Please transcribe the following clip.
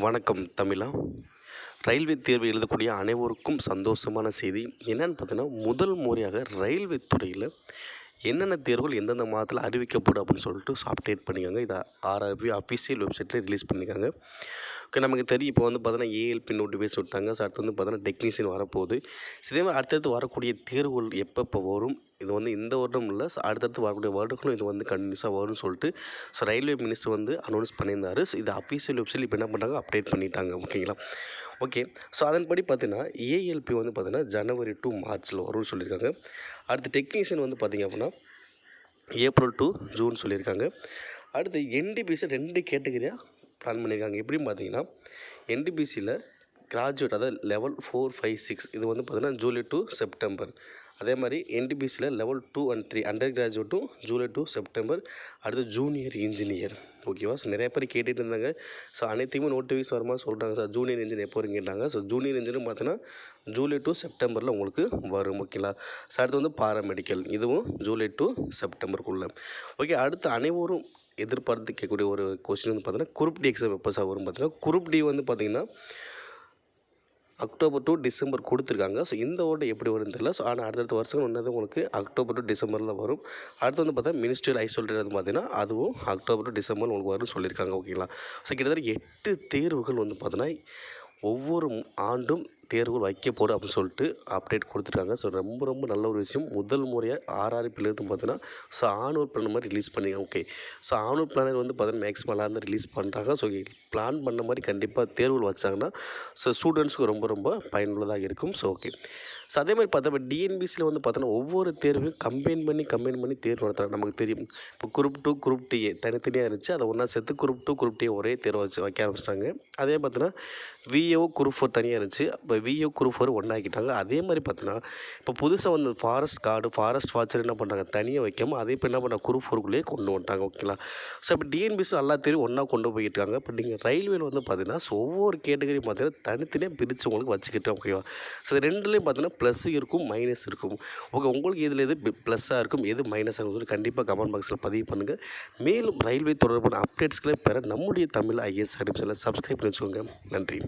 வணக்கம் தமிழா. ரயில்வே தேர்வு எழுதக்கூடிய அனைவருக்கும் சந்தோஷமான செய்தி. என்னென்னு பார்த்தீங்கன்னா முதல் முறையாக ரயில்வே துறையில் என்னென்ன தேர்வுகள் எந்தெந்த மாதத்தில் அறிவிக்கப்படும் அப்படின்னு சொல்லிட்டு அப்டேட் பண்ணிக்காங்க. இதை ஆர்ஆர்பி அஃபிஷியல் வெப்சைட்டில் ரிலீஸ் பண்ணிக்காங்க. நமக்கு தெரியும். இப்போ வந்து பார்த்தீங்கன்னா ஏஎல்பி நோட்டிஃபிகேஷன் விட்டாங்க. ஸோ அடுத்து வந்து பார்த்தீங்கன்னா டெக்னீஷியன் வரப்போகுது. இதே மாதிரி அடுத்தடுத்து வரக்கூடிய தேர்வுகள் எப்பப்போ வரும்? இது வந்து இந்த வருடம் இல்லை. ஸோ அடுத்தடுத்து வரக்கூடிய வருடங்களும் இது வந்து கண்டினியூஸாக வரும்னு சொல்லிட்டு ஸோ ரயில்வே மினிஸ்டர் வந்து அனௌன்ஸ் பண்ணியிருந்தார். ஸோ இது அஃபீஷியல் வெப்சைட் இப்போ என்ன பண்ணுறாங்க அப்டேட் பண்ணிட்டாங்க. ஓகேங்களா ஓகே ஸோ அதன்படி பார்த்தீங்கன்னா ஏஎல்பி வந்து பார்த்தீங்கன்னா ஜனவரி டு மார்ச்சில் வரும்னு சொல்லியிருக்காங்க. அடுத்து டெக்னீஷியன் வந்து பார்த்தீங்க அப்படின்னா ஏப்ரல் டு ஜூன் சொல்லியிருக்காங்க. அடுத்து என்டிபிசி ரெண்டு கேட்டகரியாக பிளான் பண்ணியிருக்காங்க எப்படின்னு பார்த்தீங்கன்னா என்டிபிசியில் கிராஜுவேட் அதாவது லெவல் ஃபோர் ஃபைவ் சிக்ஸ் இது வந்து பார்த்தீங்கன்னா ஜூலை டு செப்டம்பர் அதே மாதிரி என்டிபிசியில் level two and three under கிராஜுவேட்டும் July to September அடுத்து ஜூனியர் இன்ஜினியர் ஓகேவா ஸோ நிறைய பேர் கேட்டுகிட்டு இருந்தாங்க. ஸோ அனைத்தையுமே நோட்டிஃபிகேஷன் வருமா சொல்கிறாங்க சார் ஜூனியர் இன்ஜினியர் எப்போ கேட்டாங்க. ஸோ ஜூனியர் இன்ஜினியர் பார்த்தீங்கன்னா ஜூலை டு செப்டம்பரில் உங்களுக்கு வரும். ஓகேங்களா ஸோ அடுத்து வந்து பாராமெடிக்கல் இதுவும் ஜூலை டு செப்டம்பருக்குள்ளே ஓகே அடுத்து அனைவரும் எதிர்பார்த்து கேட்கக்கூடிய ஒரு கொஸ்டின் வந்து பார்த்தீங்கன்னா குரூப் டி எக்ஸாம் எப்போ சார் வரும் பார்த்தீங்கன்னா குரூப் டி வந்து பார்த்தீங்கன்னா அக்டோபர் டு டிசம்பர் கொடுத்துருக்காங்க. ஸோ இந்த ஓட்டு எப்படி வரும்னு தெரியல. ஸோ ஆனால் அடுத்தடுத்த வருஷம் ஒன்றது உங்களுக்கு அக்டோபர் டு டிசம்பரில் வரும். அடுத்து வந்து பார்த்தா மினிஸ்ட்ரியல் ஐசோலேட் வந்து பார்த்தீங்கன்னா அதுவும் அக்டோபர் டு டிசம்பர் உங்களுக்கு வரும்னு சொல்லியிருக்காங்க. ஓகேங்களா ஸோ கிட்டத்தட்ட எட்டு தேர்வுகள் வந்து பார்த்தீங்கன்னா ஒவ்வொரு ஆண்டும் தேர்வுகள் வைக்கப்படும் அப்படின்னு சொல்லிட்டு அப்டேட் கொடுத்துருக்காங்க ஸோ ரொம்ப ரொம்ப நல்ல ஒரு விஷயம். முதல் முறையாக ஆர்ஆர்பிலேருந்து பார்த்தீங்கன்னா ஸோ ஆனூர் பிளான் மாதிரி ரிலீஸ் பண்ணிங்க. ஓகே ஸோ ஆனூர் பிளானர் வந்து பார்த்தீங்கன்னா மேக்ஸிமம் எல்லாருந்து ரிலீஸ் பண்ணுறாங்க ஸோ பிளான் பண்ண மாதிரி கண்டிப்பாக தேர்வுகள் வச்சாங்கன்னா ஸோ ஸ்டூடெண்ட்ஸுக்கு ரொம்ப ரொம்ப பயனுள்ளதாக இருக்கும். ஸோ ஓகே ஸோ அதே மாதிரி பார்த்தா இப்போ டிஎன்பிசியில் வந்து பார்த்தோன்னா ஒவ்வொரு தேர்வையும் கம்பைன் பண்ணி கம்பைன் பண்ணி தேர்வு நடத்துகிறாங்க நமக்கு தெரியும். இப்போ குரூப் டூ குரூப் டிஏ தனித்தனியாக இருந்துச்சு. அதை ஒன்றா சேர்த்து குரூப் டூ குரூப் டிஏ ஒரே தேர்வு வச்சு வைக்க ஆரம்பிச்சிட்டாங்க. அதே பார்த்தோன்னா விஏஓ குரூப் ஃபோர் தனியாக இருந்துச்சு. இப்போ விஏஓ குரூப் ஃபோர் ஒன்றாக்கிட்டாங்க அதே மாதிரி பார்த்தீங்கன்னா இப்போ புதுசாக வந்து ஃபாரஸ்ட் கார்டு ஃபாரஸ்ட் வாட்சர் என்ன பண்ணுறாங்க தனியாக வைக்காமல் அதே இப்போ என்ன பண்ணாங்க குரூப் ஃபோருக்குள்ளேயே கொண்டு வந்துட்டாங்க ஓகேங்களா ஸோ இப்போ டிஎன்பிசி எல்லா தெரியும் ஒன்றா கொண்டு போயிட்டாங்க இப்போ நீங்கள் ரயில்வேல வந்து பார்த்தீங்கன்னா ஒவ்வொரு கேட்டகரியும் பார்த்தீங்கன்னா தனித்தனியாக பிரித்து உங்களுக்கு வச்சுக்கிட்டேன் ஓகேவா ஸோ ரெண்டுலேயும் பார்த்தீங்கன்னா ப்ளஸ் இருக்கும் மைனஸ் இருக்கும். ஓகே உங்களுக்கு இதில் எது ப்ளஸ்ஸாக இருக்கும் எது மைனஸாக இருக்கும் சொல்லி கண்டிப்பாக கமெண்ட் பாக்ஸில் பதிவு பண்ணுங்கள் மேலும் ரயில்வே தொடர்பான அப்டேட்ஸ்களை பெற நம்முடைய தமிழ் ஐஎஸ் அடிப்ஸில் சப்ஸ்கிரைப் பண்ணி வச்சுக்கோங்க. நன்றி.